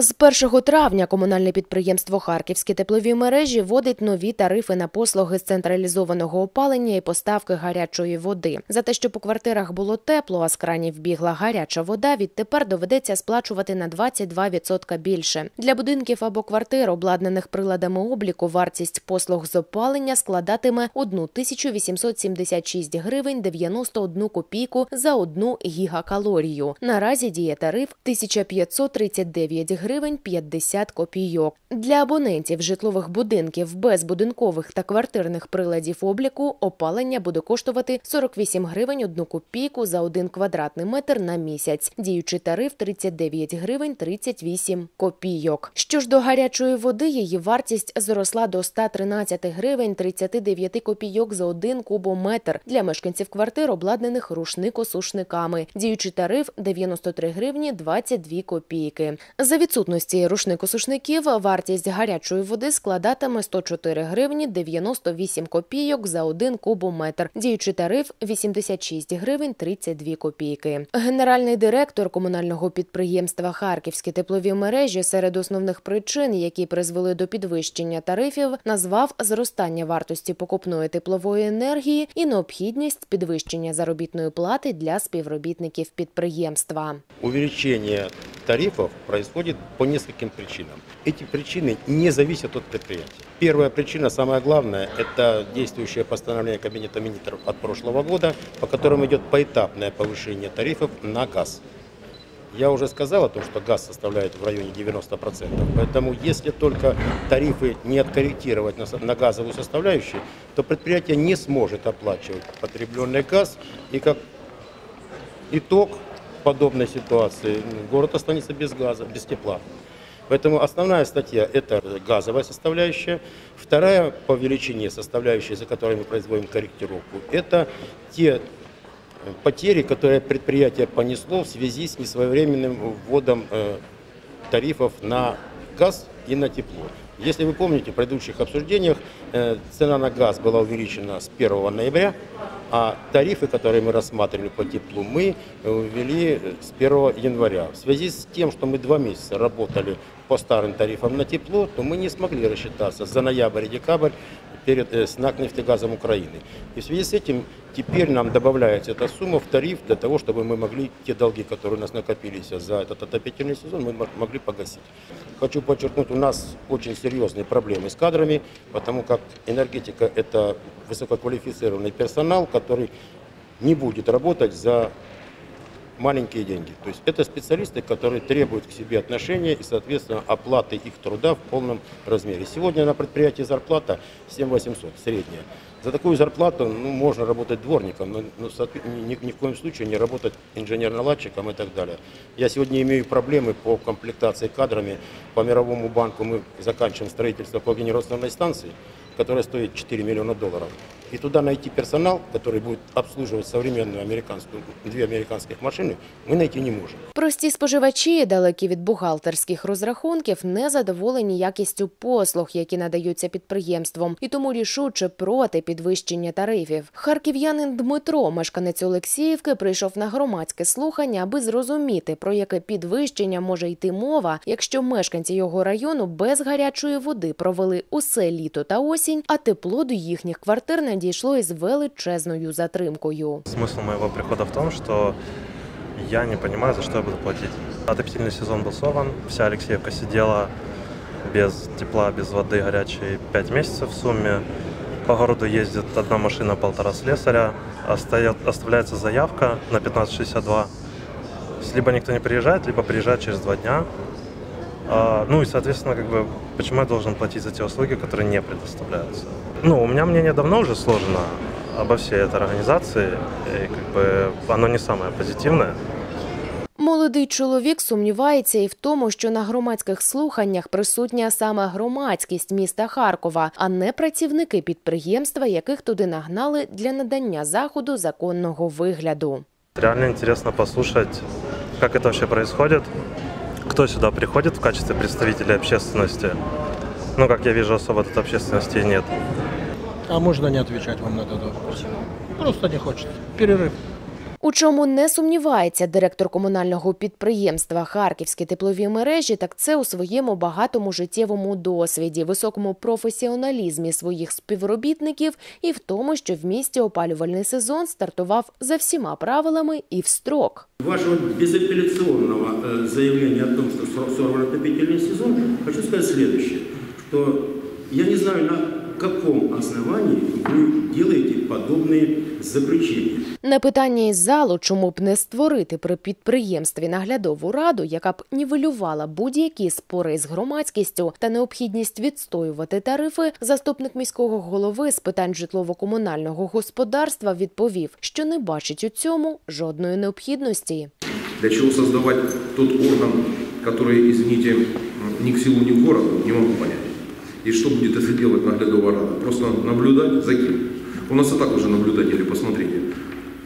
З 1 травня комунальне підприємство Харківські теплові мережі вводить нові тарифи на послуги з централізованого опалення і поставки гарячої води. За те, що по квартирах було тепло, а з кранів бігла гаряча вода, відтепер доведеться сплачувати на 22% більше. Для будинків або квартир, обладнаних приладами обліку, вартість послуг з опалення складатиме 1876 гривень 91 копійку за одну гігакалорію. Наразі діє тариф 1539 гривень 50 копійок. Для абонентів житлових будинків без будинкових та квартирних приладів обліку опалення буде коштувати 48 гривень 1 копійку за 1 квадратний метр на місяць. Діючий тариф 39 гривень 38 копійок. Що ж до гарячої води, її вартість зросла до 113 гривень 39 копійок за 1 кубометр для мешканців квартир, обладнаних рушникосушниками. Діючий тариф 93 гривні 22 копійки. За відсутності рушникосушників вартість гарячої води складатиме 104 гривні 98 копійок за 1 кубометр. Діючий тариф 86 гривень 32 копійки. Генеральний директор комунального підприємства Харківські теплові мережі серед основних причин, які призвели до підвищення тарифів, назвав зростання вартості покупної теплової енергії і необхідність підвищення заробітної плати для співробітників підприємства. Увеличение тарифов происходит по нескольким причинам. Эти причины не зависят от предприятия. Первая причина, самая главная, это действующее постановление Кабинета министров от прошлого года, по которому идет поэтапное повышение тарифов на газ. Я уже сказал о том, что газ составляет в районе 90%, поэтому если только тарифы не откорректировать на, газовую составляющую, то предприятие не сможет оплачивать потребленный газ, и как итог подобной ситуации город останется без газа, без тепла. Поэтому основная статья – это газовая составляющая. Вторая по величине составляющая, за которой мы производим корректировку, это те потери, которые предприятие понесло в связи с несвоевременным вводом э, тарифов на газ и на тепло. Если вы помните, в предыдущих обсуждениях э, цена на газ была увеличена с 1 ноября, а тарифы, которые мы рассматривали по теплу, мы э, ввели э, с 1 января. В связи с тем, что мы два месяца работали по старым тарифам на тепло, то мы не смогли рассчитаться за ноябрь и декабрь перед э, с НАК «Нефтегазом Украины». И в связи с этим теперь нам добавляется эта сумма в тариф для того, чтобы мы могли те долги, которые у нас накопились за этот отопительный сезон, мы мо- могли погасить. Хочу подчеркнуть, у нас очень серьезные проблемы с кадрами, потому как энергетика – это высококвалифицированный персонал, который не будет работать за маленькие деньги. То есть это специалисты, которые требуют к себе отношения и, соответственно, оплаты их труда в полном размере. Сегодня на предприятии зарплата 7 800, средняя. За такую зарплату ну, можно работать дворником, но, но ни, ни в коем случае не работать инженер-наладчиком и так далее. Я сегодня имею проблемы по комплектации кадрами. По Мировому банку мы заканчиваем строительство когенерационной станции, которая стоит 4 миллиона долларов. И туда найти персонал, который будет обслуживать современную американскую, две американских машины, мы найти не можем. Прості споживачі, далекі від бухгалтерських розрахунків, не задоволені якістю послуг, які надаються підприємством, і тому рішуче проти підвищення тарифів. Харків'янин Дмитро, мешканець Олексіївки, прийшов на громадське слухання, аби зрозуміти, про яке підвищення може йти мова, якщо мешканці його району без гарячої води провели усе літо та осінь, а тепло до їхніх квартир надійшло із величезною затримкою. Смысл моего прихода в том, что я не понимаю, за что я буду платить. Отопительный сезон был сорван, вся Алексеевка сидела без тепла, без воды горячей 5 месяцев в сумме. По городу ездит одна машина, полтора слесаря. Оставляется заявка на 1562. Либо никто не приезжает, либо приезжает через два дня. А, ну и, соответственно, как бы, почему я должен платить за те услуги, которые не предоставляются? Ну, у меня мнение давно уже сложено обо всей этой организации, и как бы оно не самое позитивное. Молодий чоловік сумнівається і в тому, що на громадських слуханнях присутня саме громадськість міста Харкова, а не працівники підприємства, яких туди нагнали для надання заходу законного вигляду. Реально интересно послушать, как это вообще происходит, Кто сюда приходит в качестве представителей общественности. Ну, как я вижу, особо тут общественности нет. А можно не отвечать вам на этот вопрос? Просто не хочется. Перерыв. У чому не сумнівається директор комунального підприємства Харківські теплові мережі, так це у своєму багатому життєвому досвіді, високому професіоналізмі своїх співробітників і в тому, що в місті опалювальний сезон стартував за всіма правилами і в строк. Вашего безапелляционного э, заявления о том, что сор- сорван отопительный сезон, хочу сказать следующее, что я не знаю, на каком основании вы делаете подобные заключения. На питання із залу, чому б не створити при підприємстві наглядову раду, яка б нівелювала будь-які спори з громадськістю та необхідність відстоювати тарифи, заступник міського голови з питань житлово-комунального господарства відповів, що не бачить у цьому жодної необхідності. Для чего создавать тот орган, который, извините, ни к селу, ни к городу, не могу понять. И что будет это делать наглядовая рада? Просто наблюдать за кем? У нас и так уже наблюдатели, посмотрите.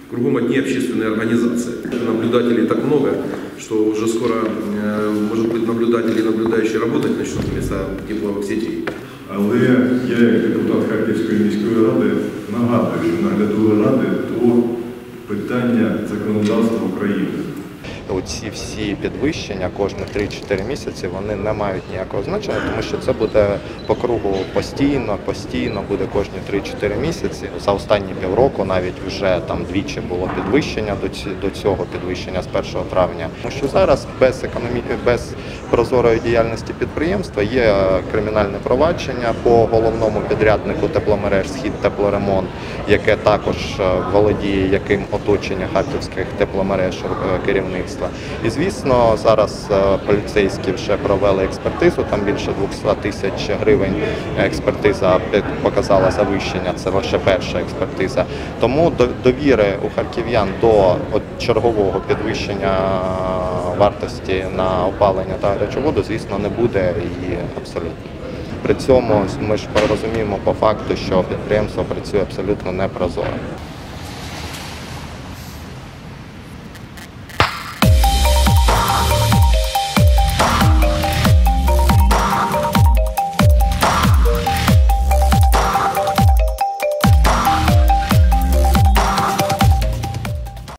Кругом одни общественные организации. Наблюдателей так много, что уже скоро, э, может быть, наблюдатели, наблюдающие работать начнут вместо тепловых сетей. Але я, як депутат Харківської міської ради, нагадую, що наглядові ради то питання законодавства України. Оці всі підвищення кожні 3-4 місяці вони не мають ніякого значення, тому що це буде по кругу постійно, постійно буде кожні 3-4 місяці. За останні півроку навіть вже там двічі було підвищення до цього підвищення з 1 травня. Тому що зараз без економіки, без прозорої діяльності підприємства є кримінальне провадження по головному підряднику тепломереж Схід теплоремонт, яке також е, володіє яким оточення харківських тепломереж е, керівництва. І звісно, зараз е, поліцейські вже провели експертизу. Там більше 200 тисяч гривень експертиза показала завищення. Це лише перша експертиза. Тому довіри у харків'ян до чергового підвищення вартості на опалення та гарячу воду, звісно, не буде і абсолютно. При цьому ми ж розуміємо по факту, що підприємство працює абсолютно непрозоро.